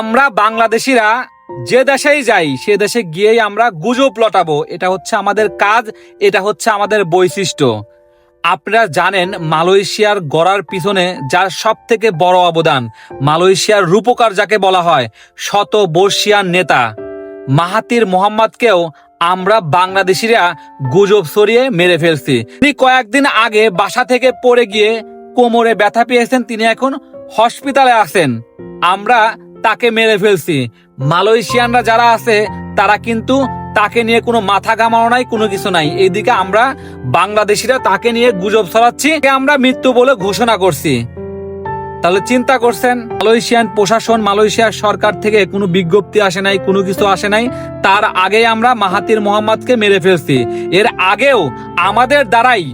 আমরা বাংলাদেশিরা যে দেশেই যাই, সে দেশে গিয়েই আমরা গুজব লটাবো। এটা হচ্ছে আমাদের কাজ, এটা হচ্ছে আমাদের বৈশিষ্ট্য। আপনারা জানেন, মালয়েশিয়ার গড়ার পিছনে যার সব থেকে বড় অবদান, মালয়েশিয়ার রূপকার যাকে বলা হয় শত বর্ষিয়ার নেতা। মাহাতির মোহাম্মদকেও আমরা বাংলাদেশিরা গুজব সরিয়ে মেরে ফেলছি। তিনি কয়েকদিন আগে বাসা থেকে পড়ে গিয়ে কোমরে ব্যথা পেয়েছেন, তিনি এখন হসপিটালে আছেন। আমরা তাকে মেরে ফেলছি। মালয়েশিয়ানরা যারা আছে, তারা কিন্তু তাকে নিয়ে কোনো মাথা ঘামানো নাই, কোনো কিছু নাই। এইদিকে আমরা বাংলাদেশিরা তাকে নিয়ে গুজব ছড়াচ্ছি আমরা মৃত্যু বলে ঘোষণা করছি। তাহলে চিন্তা করছেন, মালয়েশিয়ান প্রশাসন, মালয়েশিয়ার সরকার থেকে কোনো বিজ্ঞপ্তি আসে নাই, কোনো কিছু আসে নাই। তার আগে আমরা মাহাতির মোহাম্মদকে মেরে ফেলছি। এর আগেও আমাদের দ্বারাই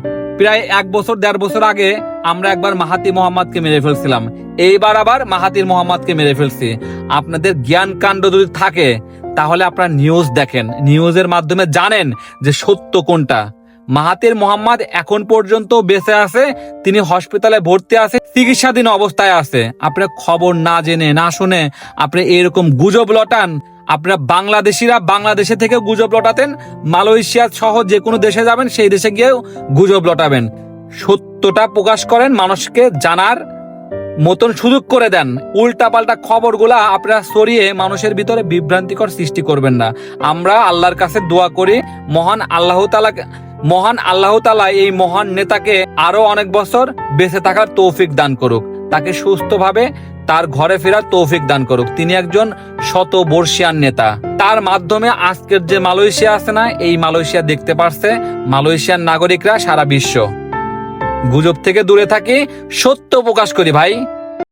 প্রায় এক বছর, দেড় বছর আগে আমরা একবার মাহাতি মোহাম্মদকে মেরে ফেলছিলাম। এইবার আবার মাহাতির মোহাম্মদকে মেরে ফেলছি। আপনাদের জ্ঞান কাণ্ড যদি থাকে, তাহলে আপনারা নিউজ দেখেন। নিউজের মাধ্যমে জানেন যে সত্য কোনটা। মাহাতির মোহাম্মদ এখন পর্যন্ত বেঁচে আছে, তিনি হসপিটালে ভর্তি আছে, চিকিৎসাধীন অবস্থায় আছে। আপনার খবর না জেনে, না শুনে, আপনি এরকম গুজব লটান আপনারা বাংলাদেশিরা বাংলাদেশে থেকে গুজব লটাতেন, মালয়েশিয়া সহ যে কোনো দেশে যাবেন, সেই দেশে গিয়েও গুজব লটাবেন। সত্যটা প্রকাশ করেন, মানুষকে জানার মতন সুযোগ করে দেন। উল্টা পাল্টা খবরগুলা আপনারা সরিয়ে মানুষের ভিতরে বিভ্রান্তিকর সৃষ্টি করবেন না। আমরা আল্লাহর কাছে দোয়া করি, মহান আল্লাহ তালা মহান আল্লাহ তালা এই মহান নেতাকে আরও অনেক বছর বেঁচে থাকার তৌফিক দান করুক। তাকে সুস্থভাবে তার ঘরে ফেরার তৌফিক দান করুক। তিনি একজন শত বর্ষিয়ান নেতা। তার মাধ্যমে আজকের যে মালয়েশিয়া আছে না, এই মালয়েশিয়া দেখতে পারছে মালয়েশিয়ার নাগরিকরা সারা বিশ্ব। গুজব থেকে দূরে থাকি, সত্য প্রকাশ করি ভাই।